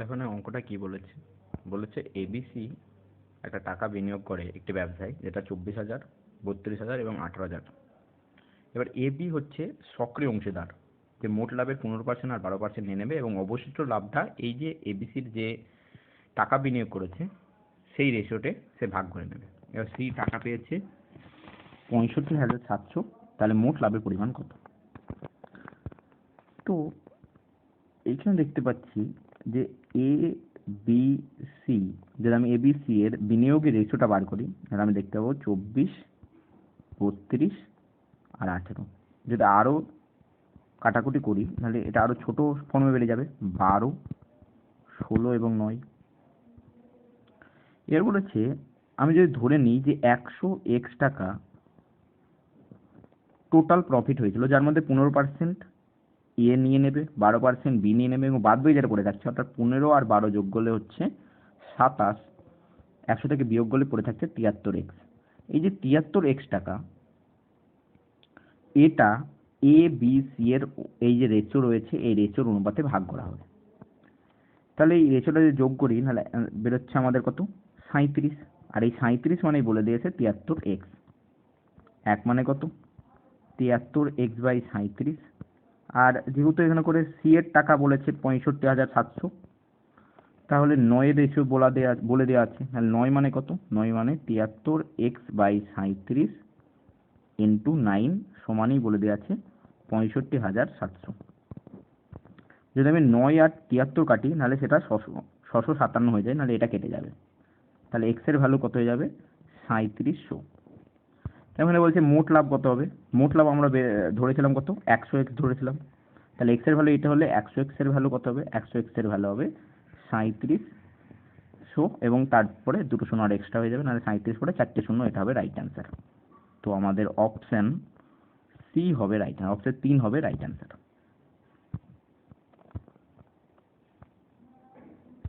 দেখো না, অঙ্কটা কি বলেছে? বলেছে এবিসি একটা টাকা বিনিয়োগ করে একটি ব্যবসায়, যেটা চব্বিশ হাজার, বত্রিশ হাজার এবং আঠারো হাজার। এবার এবি হচ্ছে সক্রিয় অংশীদার, যে মোট লাভের পনেরো পার্সেন্ট আর বারো পার্সেন্ট নিয়ে নেবে এবং অবশিষ্ট লাভটা এই যে এবিসির যে টাকা বিনিয়োগ করেছে, সেই রেশিওতে সে ভাগ করে নেবে। এবার সি টাকা পেয়েছে পঁয়ষট্টি হাজার সাতশো, তাহলে মোট লাভের পরিমাণ কত? তো এইখানে দেখতে পাচ্ছি যে এ বি সি যদি আমি এ বি সি এর বিনিয়োগের রেশিওটা বার করি, তাহলে আমি দেখতে পাবো চব্বিশ, বত্রিশ আর আঠেরো। যদি আরও কাটাকুটি করি, তাহলে এটা আরও ছোটো ফর্মে বেড়ে যাবে বারো, ষোলো এবং নয়। এর বলেছে আমি যদি ধরে নিই যে একশো এক্স টাকা টোটাল প্রফিট হয়েছিল, যার মধ্যে পনেরো পার্সেন্ট এ নিয়ে নেবে, বারো পার্সেন্ট বি নিয়ে নেবে এবং বাদ বাকি যেটা পড়ে থাকছে, অর্থাৎ পনেরো আর বারো যোগ করলে হচ্ছে সাতাশ, একশো থেকে বিয়োগ করলে পড়ে থাকছে তিয়াত্তর এক্স এই যে তিয়াত্তর এক্স টাকা, এটা এ বি সি এর এই যে রেচো রয়েছে, এই রেচোর অনুপাতে ভাগ করা হবে। তাহলে এই রেচোটা যদি যোগ করি, তাহলে বেরোচ্ছে আমাদের কত? সাঁইত্রিশ। আর এই সাঁইত্রিশ মানেই বলে দিয়েছে তিয়াত্তর এক্স এক মানে কত? তিয়াত্তর এক্স বাই সাঁইত্রিশ আর যেহেতু এখানে করে সি এর টাকা বলেছে পঁয়ষট্টি হাজার সাতশো, তাহলে নয় রেশিও বলা দেয়া, বলে দেওয়া আছে। তাহলে নয় মানে কত? নয় মানে তিয়াত্তর এক্স বাই সাঁইত্রিশ ইন্টু নাইন সমানই বলে দেওয়া আছে পঁয়ষট্টি হাজার সাতশো। যদি আমি নয় আর তিয়াত্তর কাটি নাহলে সেটা ছশো ছশো সাতান্ন হয়ে যায়, নাহলে এটা কেটে যাবে। তাহলে এক্সের ভ্যালু কত হয়ে যাবে? সাঁইত্রিশশো। তাহলে বলছে মোট লাভ কত হবে? মোট লাভ আমরা ধরেছিলাম কত? একশো এক্স ধরেছিলাম। তাহলে এক্সের ভ্যালু এটা হলে একশো এক্সের ভ্যালু কত হবে? একশো এক্সের ভ্যালু হবে সাঁইত্রিশশো এবং তারপরে দুটো শূন্য আর এক্সট্রা হয়ে যাবে, নাহলে সাঁত্রিশ পরে চারটে শূন্য, এটা হবে রাইট অ্যান্সার তো আমাদের অপশান সি হবে রাইট অপশান তিন হবে রাইট অ্যান্সার